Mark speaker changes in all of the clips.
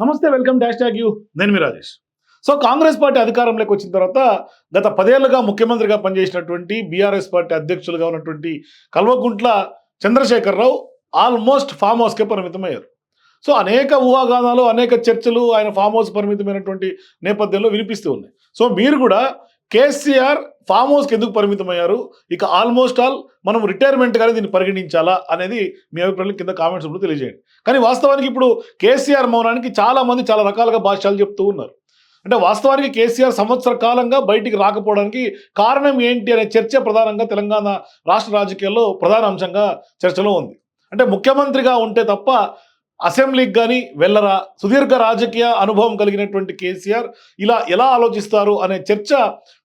Speaker 1: నమస్తే welcome dash tag you. నేను మీ రాజేష్. సో కాంగ్రెస్ పార్టీ అధికారంలోకి వచ్చిన తర్వాత గత పదేళ్ళుగా ముఖ్యమంత్రిగా పనిచేసినటువంటి బీఆర్ఎస్ పార్టీ అధ్యక్షులుగా ఉన్నటువంటి కల్వకుంట్ల చంద్రశేఖరరావు ఆల్మోస్ట్ ఫామ్ హౌస్కే పరిమితమయ్యారు. సో అనేక ఊహాగానాలు అనేక చర్చలు ఆయన ఫామ్ హౌస్ పరిమితమైనటువంటి నేపథ్యంలో వినిపిస్తూ ఉన్నాయి. సో మీరు కూడా కేసీఆర్ ఫామ్ హౌస్కి ఎందుకు పరిమితమయ్యారు? ఇక ఆల్మోస్ట్ ఆల్ మనం రిటైర్మెంట్ కానీ దీన్ని పరిగణించాలా అనేది మీ అభిప్రాయం కింద కామెంట్స్ కూడా తెలియజేయండి. కానీ వాస్తవానికి ఇప్పుడు కేసీఆర్ మౌనానికి చాలామంది చాలా రకాలుగా భాష్యాలు చెప్తూ ఉన్నారు. అంటే వాస్తవానికి కేసీఆర్ సంవత్సర కాలంగా బయటికి రాకపోవడానికి కారణం ఏంటి అనే చర్చ ప్రధానంగా తెలంగాణ రాష్ట్ర రాజకీయాల్లో ప్రధాన అంశంగా చర్చలో ఉంది. అంటే ముఖ్యమంత్రిగా ఉంటే తప్ప అసెంబ్లీకి కానీ వెళ్ళరా? సుదీర్ఘ రాజకీయ అనుభవం కలిగినటువంటి కేసీఆర్ ఇలా ఎలా ఆలోచిస్తారు అనే చర్చ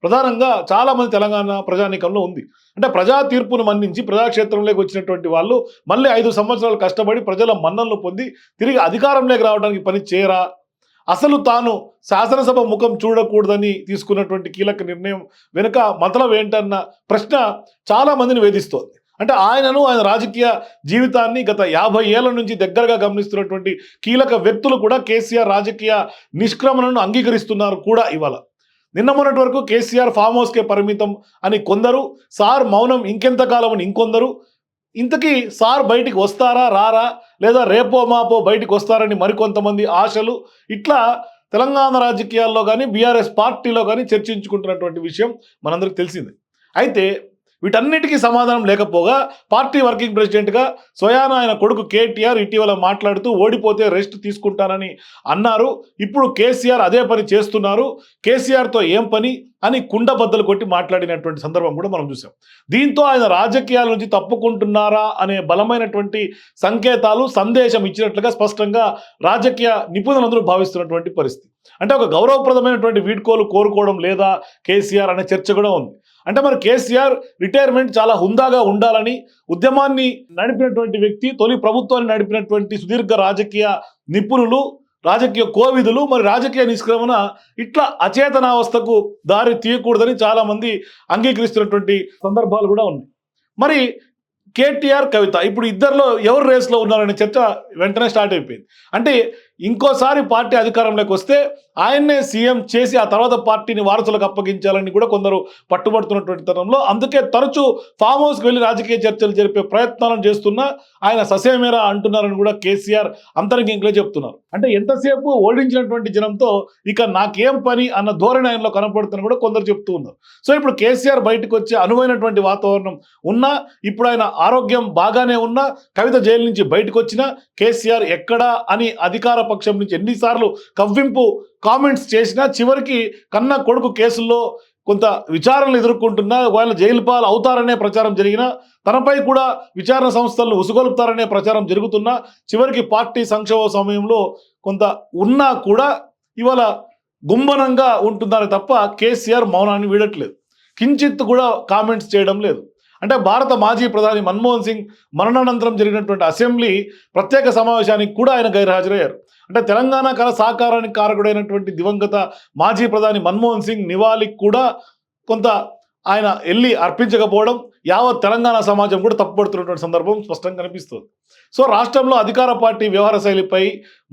Speaker 1: ప్రధానంగా చాలామంది తెలంగాణ ప్రజానీకంలో ఉంది. అంటే ప్రజా తీర్పును మన్నించి ప్రజాక్షేత్రంలోకి వచ్చినటువంటి వాళ్ళు మళ్ళీ ఐదు సంవత్సరాలు కష్టపడి ప్రజల మన్నలను పొంది తిరిగి అధికారంలోకి రావడానికి పని చేయరా? అసలు తాను శాసనసభ ముఖం చూడకూడదని తీసుకున్నటువంటి కీలక నిర్ణయం వెనుక మతలం ఏంటన్న ప్రశ్న చాలా మందిని వేధిస్తోంది. అంటే ఆయనను ఆయన రాజకీయ జీవితాన్ని గత యాభై ఏళ్ళ నుంచి దగ్గరగా గమనిస్తున్నటువంటి కీలక వ్యక్తులు కూడా కేసీఆర్ రాజకీయ నిష్క్రమణను అంగీకరిస్తున్నారు కూడా ఇవాళ. నిన్న మొన్నటి వరకు కేసీఆర్ ఫామ్ హౌస్కే పరిమితం అని కొందరు సార్ మౌనం ఇంకెంతకాలం అని ఇంకొందరు ఇంతకీ సార్ బయటికి వస్తారా రారా లేదా రేపో మాపో బయటికి వస్తారని మరికొంతమంది ఆశలు ఇట్లా తెలంగాణ రాజకీయాల్లో కానీ బీఆర్ఎస్ పార్టీలో కానీ చర్చించుకుంటున్నటువంటి విషయం మనందరికి తెలిసింది. అయితే వీటన్నిటికీ సమాధానం లేకపోగా పార్టీ వర్కింగ్ ప్రెసిడెంట్గా స్వయాన ఆయన కొడుకు కేటీఆర్ ఇటీవల మాట్లాడుతూ ఓడిపోతే రెస్ట్ తీసుకుంటానని అన్నారు. ఇప్పుడు కేసీఆర్ అదే పని చేస్తున్నారు. కేసీఆర్తో ఏం పని అని కుండబద్దలు కొట్టి మాట్లాడినటువంటి సందర్భం కూడా మనం చూసాం. దీంతో ఆయన రాజకీయాల నుంచి తప్పుకుంటున్నారా అనే బలమైనటువంటి సంకేతాలు సందేశం ఇచ్చినట్లుగా స్పష్టంగా రాజకీయ నిపుణులందరూ భావిస్తున్నటువంటి పరిస్థితి. అంటే ఒక గౌరవప్రదమైనటువంటి వీడ్కోలు కోరుకోవడం లేదా కేసీఆర్ అనే చర్చ కూడా ఉంది. అంటే మరి కేసీఆర్ రిటైర్మెంట్ చాలా హుందాగా ఉండాలని ఉద్యమాన్ని నడిపినటువంటి వ్యక్తి తొలి ప్రభుత్వాన్ని నడిపినటువంటి సుదీర్ఘ రాజకీయ నిపుణులు రాజకీయ కోవిధులు మరి రాజకీయ నిష్క్రమణ ఇట్లా అచేతనావస్థకు దారి తీయకూడదని చాలామంది అంగీకరిస్తున్నటువంటి సందర్భాలు కూడా ఉన్నాయి. మరి కేటీఆర్ కవిత ఇప్పుడు ఇద్దరిలో ఎవరు రేస్లో ఉన్నారనే చర్చ వెంటనే స్టార్ట్ అయిపోయింది. అంటే ఇంకోసారి పార్టీ అధికారంలోకి వస్తే ఆయన్నే సీఎం చేసి ఆ తర్వాత పార్టీని వారసులకు అప్పగించాలని కూడా కొందరు పట్టుబడుతున్నటువంటి తరంలో అందుకే తరచూ ఫామ్ హౌస్కి వెళ్ళి రాజకీయ చర్చలు జరిపే ప్రయత్నాలను చేస్తున్నా ఆయన ససేమేరా అంటున్నారని కూడా కేసీఆర్ అంతరంగికులే చెప్తున్నారు. అంటే ఎంతసేపు ఓడించినటువంటి జనంతో ఇక నాకేం పని అన్న ధోరణి ఆయనలో కనపడుతున్న కూడా కొందరు చెప్తూ ఉన్నారు. సో ఇప్పుడు కేసీఆర్ బయటకు వచ్చే అనువైనటువంటి వాతావరణం ఉన్నా ఇప్పుడు ఆయన ఆరోగ్యం బాగానే ఉన్నా కవిత జైలు నుంచి బయటకు వచ్చినా కేసీఆర్ ఎక్కడా అని అధికార పక్షం నుంచి ఎన్నిసార్లు కవ్వింపు కామెంట్స్ చేసినా చివరికి కన్న కొడుకు కేసుల్లో కొంత విచారణలు ఎదుర్కొంటున్నా ఒకవేళ జైలు పాలు అవుతారనే ప్రచారం జరిగినా తనపై కూడా విచారణ సంస్థలను ఉసుగొలుపుతారనే ప్రచారం జరుగుతున్నా చివరికి పార్టీ సంక్షోభ సమయంలో కొంత ఉన్నా కూడా ఇవాళ గుంబనంగా ఉంటున్నారు తప్ప కేసీఆర్ మౌనాన్ని వీడట్లేదు. కించిత్ కూడా కామెంట్స్ చేయడం లేదు. అంటే భారత మాజీ ప్రధాని మన్మోహన్ సింగ్ మరణానంతరం జరిగినటువంటి అసెంబ్లీ ప్రత్యేక సమావేశానికి కూడా ఆయన గైర్హాజరయ్యారు. అంటే తెలంగాణ కళ సాకారానికి కారకుడైనటువంటి దివంగత మాజీ ప్రధాని మన్మోహన్ సింగ్ నివాళికి కూడా కొంత ఆయన వెళ్ళి అర్పించకపోవడం యావత్ తెలంగాణ సమాజం కూడా తప్పుపడుతున్నటువంటి సందర్భం స్పష్టంగా కనిపిస్తుంది. సో రాష్ట్రంలో అధికార పార్టీ వ్యవహార శైలిపై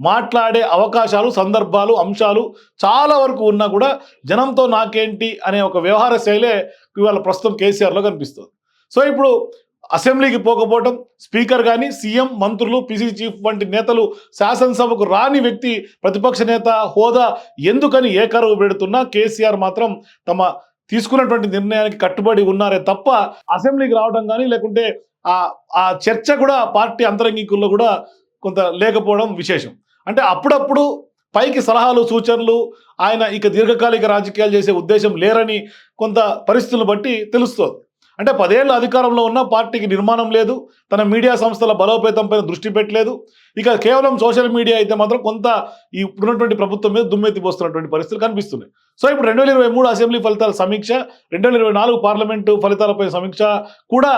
Speaker 1: మాట్లాడే అవకాశాలు సందర్భాలు అంశాలు చాలా వరకు ఉన్నా కూడా జనంతో నాకేంటి అనే ఒక వ్యవహార శైలే ఇవాళ ప్రస్తుతం కేసీఆర్లో కనిపిస్తుంది. సో ఇప్పుడు అసెంబ్లీకి పోకపోవడం స్పీకర్ కానీ సీఎం మంత్రులు పిసిసి చీఫ్ వంటి నేతలు శాసనసభకు రాని వ్యక్తి ప్రతిపక్ష నేత హోదా ఎందుకని ఏకరువు పెడుతున్నా కేసీఆర్ మాత్రం తమ తీసుకున్నటువంటి నిర్ణయానికి కట్టుబడి ఉన్నారే తప్ప అసెంబ్లీకి రావడం కానీ లేకుంటే ఆ ఆ చర్చ కూడా పార్టీ అంతరంగికుల్లో కూడా కొంత లేకపోవడం విశేషం. అంటే అప్పుడప్పుడు పైకి సలహాలు సూచనలు ఆయన ఇక దీర్ఘకాలిక రాజకీయాలు చేసే ఉద్దేశం లేరని కొంత పరిస్థితులు బట్టి తెలుస్తోంది. అంటే పదేళ్ళు అధికారంలో ఉన్న పార్టీకి నిర్మాణం లేదు తన మీడియా సంస్థల బలోపేతం పైన దృష్టి పెట్టలేదు. ఇక కేవలం సోషల్ మీడియా అయితే మాత్రం కొంత ఈ ఇప్పుడున్నటువంటి ప్రభుత్వం మీద దుమ్మెత్తిపోస్తున్నటువంటి పరిస్థితులు కనిపిస్తున్నాయి. సో ఇప్పుడు రెండు వేల ఇరవై మూడు అసెంబ్లీ ఫలితాల సమీక్ష రెండు వేల ఇరవై నాలుగు పార్లమెంటు ఫలితాలపై సమీక్ష కూడా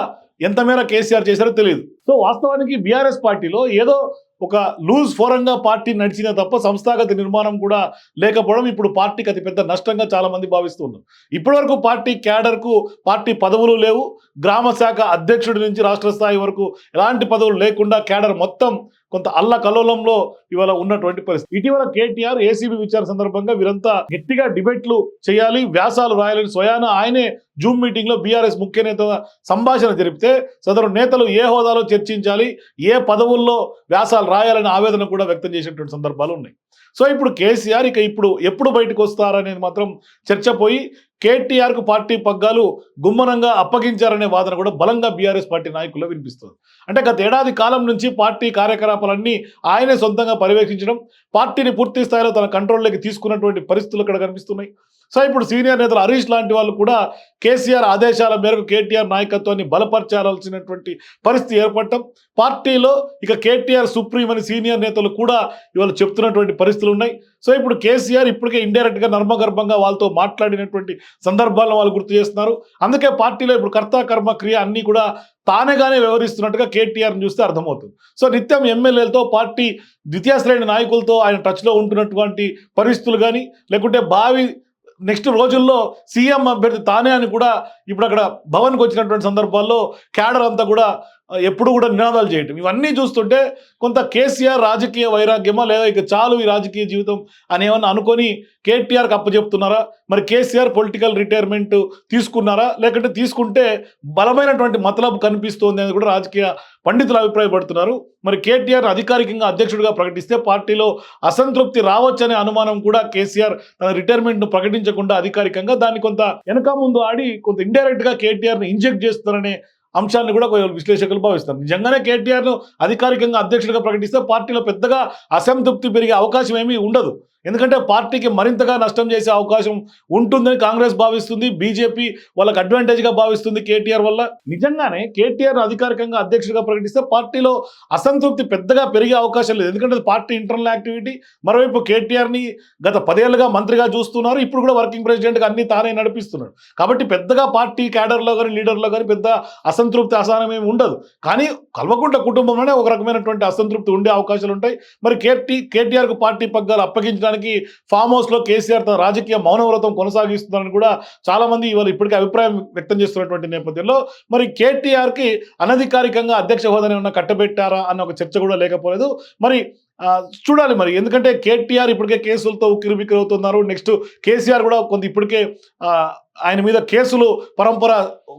Speaker 1: ఎంత మేర కేసీఆర్ చేశారో తెలియదు సో వాస్తవానికి బీఆర్ఎస్ పార్టీలో ఏదో ఒక లూజ్ ఫోరంగా పార్టీ నడిచిన తప్ప సంస్థాగత నిర్మాణం కూడా లేకపోవడం ఇప్పుడు పార్టీకి అతిపెద్ద నష్టంగా చాలామంది భావిస్తున్నారు. ఇప్పటివరకు పార్టీ క్యాడర్కు పార్టీ పదవులు లేవు. గ్రామ శాఖ అధ్యక్షుడి నుంచి రాష్ట్ర స్థాయి వరకు ఎలాంటి పదవులు లేకుండా క్యాడర్ మొత్తం కొంత అల్ల కలోలంలో ఇవాళ ఉన్నటువంటి పరిస్థితి. ఇటీవల కేటీఆర్ ఏసీబీ విచారణ సందర్భంగా వీరంతా గట్టిగా డిబేట్లు చేయాలి వ్యాసాలు రాయాలని స్వయాన ఆయనే జూమ్ మీటింగ్లో బీఆర్ఎస్ ముఖ్య నేత సంభాషణ జరిపితే సదరు నేతలు ఏ హోదాలో చర్చించాలి ఏ పదవుల్లో వ్యాసాలు రాయాలని ఆవేదన కూడా వ్యక్తం చేసినటువంటి సందర్భాలు ఉన్నాయి. సో ఇప్పుడు కేసీఆర్ ఇక ఇప్పుడు ఎప్పుడు బయటకు వస్తారనేది మాత్రం చర్చ పోయి కేటీఆర్కు పార్టీ పగ్గాలు గుమ్మనంగా అప్పగించారనే వాదన కూడా బలంగా బీఆర్ఎస్ పార్టీ నాయకుల్లో వినిపిస్తుంది. అంటే గత ఏడాది కాలం నుంచి పార్టీ కార్యకలాపాలన్నీ ఆయనే సొంతంగా పర్యవేక్షించడం పార్టీని పూర్తి స్థాయిలో తన కంట్రోల్లోకి తీసుకున్నటువంటి పరిస్థితులు ఇక్కడ కనిపిస్తున్నాయి. సో ఇప్పుడు సీనియర్ నేతలు హరీష్ లాంటి వాళ్ళు కూడా కేసీఆర్ ఆదేశాల మేరకు కేటీఆర్ నాయకత్వాన్ని బలపరచాల్సినటువంటి పరిస్థితి ఏర్పడటం పార్టీలో ఇక కేటీఆర్ సుప్రీం అని సీనియర్ నేతలు కూడా ఇవాళ చెప్తున్నటువంటి పరిస్థితులు ఉన్నాయి. సో ఇప్పుడు కేసీఆర్ ఇప్పటికే ఇండైరెక్ట్గా నర్మగర్భంగా వాళ్ళతో మాట్లాడినటువంటి సందర్భాలను వాళ్ళు గుర్తు చేస్తున్నారు. అందుకే పార్టీలో ఇప్పుడు కర్త కర్మ క్రియ అన్నీ కూడా తానేగానే వ్యవహరిస్తున్నట్టుగా కేటీఆర్ని చూస్తే అర్థమవుతుంది. సో నిత్యం ఎమ్మెల్యేలతో పార్టీ ద్వితీయ శ్రేణి నాయకులతో ఆయన టచ్లో ఉంటున్నటువంటి పరిస్థితులు కానీ లేకుంటే భావి నెక్స్ట్ రోజుల్లో సీఎం అభ్యర్థి తానే అని కూడా ఇప్పుడు అక్కడ భవన్కి వచ్చినటువంటి సందర్భాల్లో క్యాడర్ అంతా కూడా ఎప్పుడు కూడా నినాదాలు చేయటం. ఇవన్నీ చూస్తుంటే కొంత కేసీఆర్ రాజకీయ వైరాగ్యమా లేదా ఇక చాలు ఈ రాజకీయ జీవితం అని ఏమన్నా అనుకొని కేటీఆర్కి అప్పచెప్తున్నారా మరి కేసీఆర్ పొలిటికల్ రిటైర్మెంట్ తీసుకున్నారా? లేకుంటే తీసుకుంటే బలమైనటువంటి మతలబు కనిపిస్తోంది అని కూడా రాజకీయ పండితులు అభిప్రాయపడుతున్నారు. మరి కేటీఆర్ అధికారికంగా అధ్యక్షుడిగా ప్రకటిస్తే పార్టీలో అసంతృప్తి రావచ్చనే అనుమానం కూడా కేసీఆర్ తన రిటైర్మెంట్ను ప్రకటించకుండా అధికారికంగా దాన్ని కొంత వెనక ముందు ఆడి కొంత ఇండైరెక్ట్గా కేటీఆర్ని ఇంజెక్ట్ చేస్తారనే అంశాన్ని కూడా కొంచెం విశ్లేషకులు భావిస్తారు. నిజంగానే కేటీఆర్ను అధికారికంగా అధ్యక్షుడిగా ప్రకటిస్తే పార్టీలో పెద్దగా అసంతృప్తి పెరిగే అవకాశం ఏమీ ఉండదు. ఎందుకంటే పార్టీకి మరింతగా నష్టం చేసే అవకాశం ఉంటుందని కాంగ్రెస్ భావిస్తుంది బీజేపీ వాళ్ళకి అడ్వాంటేజ్గా భావిస్తుంది కేటీఆర్ వల్ల. నిజంగానే కేటీఆర్ అధికారికంగా అధ్యక్షుడిగా ప్రకటిస్తే పార్టీలో అసంతృప్తి పెద్దగా పెరిగే అవకాశం లేదు. ఎందుకంటే పార్టీ ఇంటర్నల్ యాక్టివిటీ మరోవైపు కేటీఆర్ని గత పదేళ్ళుగా మంత్రిగా చూస్తున్నారు. ఇప్పుడు కూడా వర్కింగ్ ప్రెసిడెంట్గా అన్ని తానే నడిపిస్తున్నాడు. కాబట్టి పెద్దగా పార్టీ క్యాడర్లో కానీ లీడర్లో కానీ పెద్ద అసంతృప్తి అసహనం ఏమి ఉండదు. కానీ కల్వకుంట కుటుంబంలోనే ఒక రకమైనటువంటి అసంతృప్తి ఉండే అవకాశాలు ఉంటాయి. మరి కేటీ కేటీఆర్కు పార్టీ పగ్గాలు అప్పగించడానికి ఫామ్ హౌస్లో కేసీఆర్ తన రాజకీయ మౌనవ్రతం కొనసాగిస్తున్నారని కూడా చాలా మంది ఇవాళ ఇప్పటికే అభిప్రాయం వ్యక్తం చేస్తున్నటువంటి నేపథ్యంలో మరి కేటీఆర్కి అనధికారికంగా అధ్యక్ష హోదాని ఉన్న కట్టబెట్టారా అన్న ఒక చర్చ కూడా లేకపోలేదు. మరి చూడాలి మరి. ఎందుకంటే కేటీఆర్ ఇప్పటికే కేసులతో ఉక్కిరి బిక్కిరి అవుతున్నారు. నెక్స్ట్ కేసీఆర్ కూడా కొంత ఇప్పటికే ఆయన మీద కేసులు పరంపర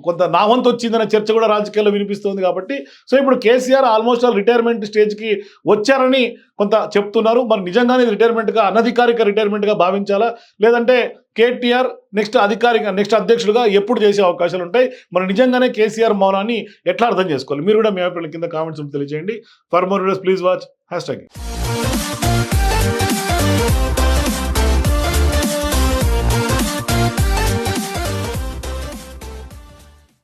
Speaker 1: కొంత నా వంతు వచ్చిందనే చర్చ కూడా రాజకీయాల్లో వినిపిస్తుంది కాబట్టి సో ఇప్పుడు కేసీఆర్ ఆల్మోస్ట్ ఆల్ రిటైర్మెంట్ స్టేజ్కి వచ్చారని కొంత చెప్తున్నారు. మరి నిజంగానే రిటైర్మెంట్గా అనధికారిక రిటైర్మెంట్గా భావించాలా? లేదంటే కేటీఆర్ నెక్స్ట్ అధికారిక నెక్స్ట్ అధ్యక్షుడుగా ఎప్పుడు చేసే అవకాశాలు ఉంటాయి? మరి నిజంగానే కేసీఆర్ మౌనాన్ని ఎట్లా అర్థం చేసుకోవాలి? మీరు కూడా మీ అభిప్రాయం కింద కామెంట్స్ తెలియజేయండి for more videos please watch hash tag